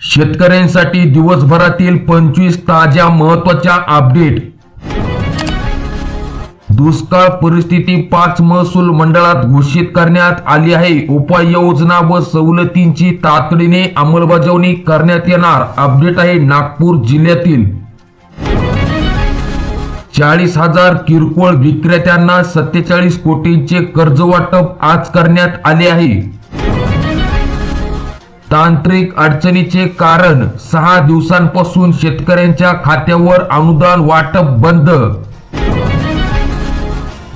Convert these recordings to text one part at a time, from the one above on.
शेतकऱ्यांसाठी दिवसभरातील पंचवीस ताज्या महत्त्वाच्या अपडेट. दुष्काळ परिस्थिती पाच महसूल मंडळात घोषित करण्यात आली आहे. उपाययोजना व सवलतींची तातडीने अंमलबजावणी करण्यात येणार. अपडेट आहे नागपूर जिल्ह्यातील. चाळीस हजार किरकोळ विक्रेत्यांना सत्तेचाळीस कोटींचे कर्ज वाटप आज करण्यात आले आहे. तांत्रिक अडचणीचे कारण सहा दिवसांपासून शेतकऱ्यांच्या खात्यावर अनुदान वाटप बंद.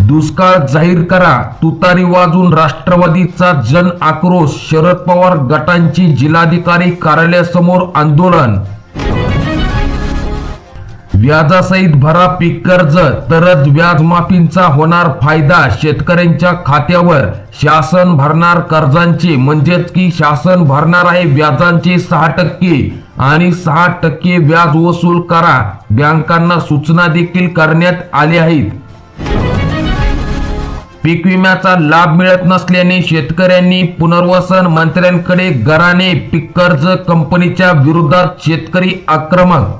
दुष्काळ जाहीर करा. तुतारी वाजून राष्ट्रवादीचा जन आक्रोश. शरद पवार गटांची जिल्हाधिकारी कार्यालयासमोर आंदोलन. व्याजासहित भरा पीक कर्ज तरच व्याजमाफींचा होणार फायदा शेतकऱ्यांच्या खात्यावर. शासन भरणार कर्जांचे म्हणजेच की शासन भरणार आहे व्याजांचे सहा टक्के. आणि सहा टक्के व्याज वसूल करा बँकांना सूचना देखील करण्यात आल्या आहेत. पीक विम्याचा लाभ मिळत नसल्याने शेतकऱ्यांनी पुनर्वसन मंत्र्यांकडे गराने पीक कर्ज कंपनीच्या विरोधात शेतकरी आक्रमक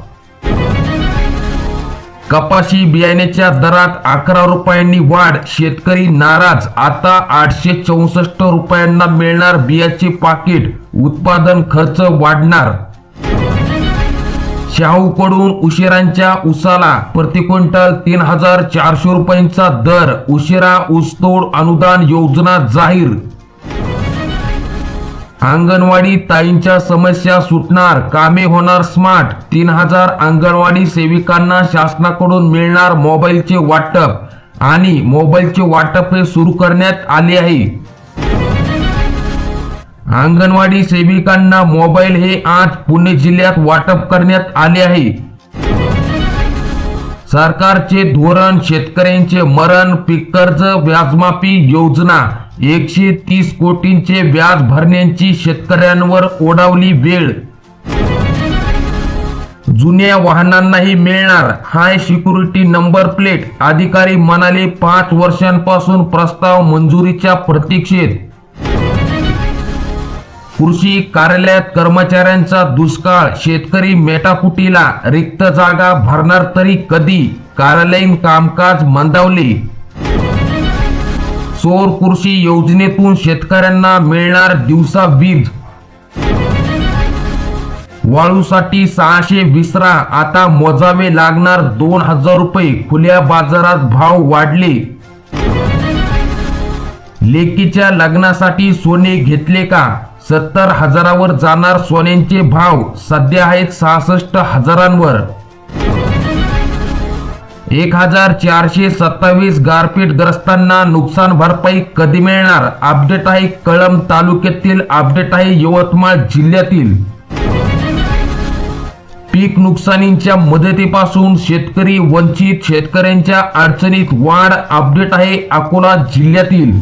कपाशी बियाण्याच्या दरात अकरा रुपयांनी वाढ. शेतकरी नाराज. आता आठशे चौसष्ट रुपयांना मिळणार बियाचे पाकिट. उत्पादन खर्च वाढणार. शाहूकडून उशिरांच्या उसाला प्रति क्विंटल तीन हजार चारशे रुपयांचा दर. उशिरा ऊसतोड अनुदान योजना जाहीर. अंगणवाडी ताईंच्या समस्या सुटणार कामे होणार स्मार्ट तीन हजार अंगणवाडी सेविकांना शासनाकडून मिळणार मोबाईलचे वाटप. आणि मोबाईलचे वाटप हे सुरू करण्यात आले आहे. अंगणवाडी सेविकांना मोबाईल हे आज पुणे जिल्ह्यात वाटप करण्यात आले आहे. सरकारचे धोरण शेतकऱ्यांचे मरण पीक कर्ज व्याजमाफी योजना. एकशे तीस कोटींचे व्याज भरण्याची शेतकऱ्यांवर ओढावली वेळ. जुन्या वाहनांनाही मिळणार हाय सिक्युरिटी नंबर प्लेट अधिकारी म्हणाले पाच वर्षांपासून प्रस्ताव मंजुरीच्या प्रतीक्षेत. कृषी कार्यालयात कर्मचाऱ्यांचा दुष्काळ शेतकरी मेटाकुटीला रिक्त जागा भरणार तरी कधी? कार्यालयीन कामकाज मंदावले. सौर कृषी योजनेतून शेतकऱ्यांना मिळणार दिवसा वीज वाळूसाठी सहाशे विसरा आता मोजावे लागणार दोन हजार रुपये. खुल्या बाजारात भाव वाढले. लेकीच्या लग्नासाठी सोने घेतले का? सत्तर हजारावर जाणार सोन्यांचे भाव. सध्या आहेत सहासष्ट हजारांवर. एक हजार चारशे सत्तावीस गारपीटग्रस्तांना नुकसान भरपाई कधी मिळणार? अपडेट आहे कळंब तालुक्यातील अपडेट आहे यवतमाळ जिल्ह्यातील. पीक नुकसानींच्या मदतीपासून शेतकरी वंचित शेतकऱ्यांच्या अडचणीत वाढ अपडेट आहे अकोला जिल्ह्यातील.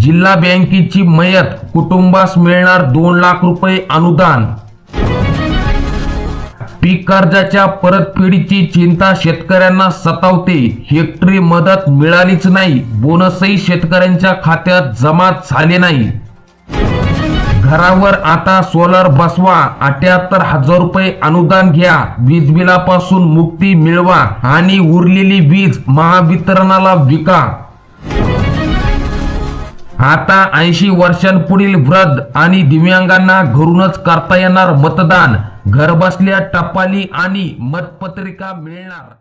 जिल्हा बँकेची मयत कुटुंबास मिळणार दोन लाख रुपये अनुदान. पीक कर्जाच्या परतफेडीची चिंता शेतकऱ्यांना सतावते. हेक्टरी मदत मिळालीच नाही. बोनसही शेतकऱ्यांच्या खात्यात जमा झाले नाही. घरावर आता सोलर बसवा. अठ्याहत्तर हजार रुपये अनुदान घ्या. वीज बिलापासून मुक्ती मिळवा. आणि उरलेली वीज महावितरणाला विका. आता ऐंशी वर्षांपुढील वृद्ध आणि दिव्यांगांना घरूनच करता येणार मतदान. घरबसल्या टपाली आणि मतपत्रिका मिळणार.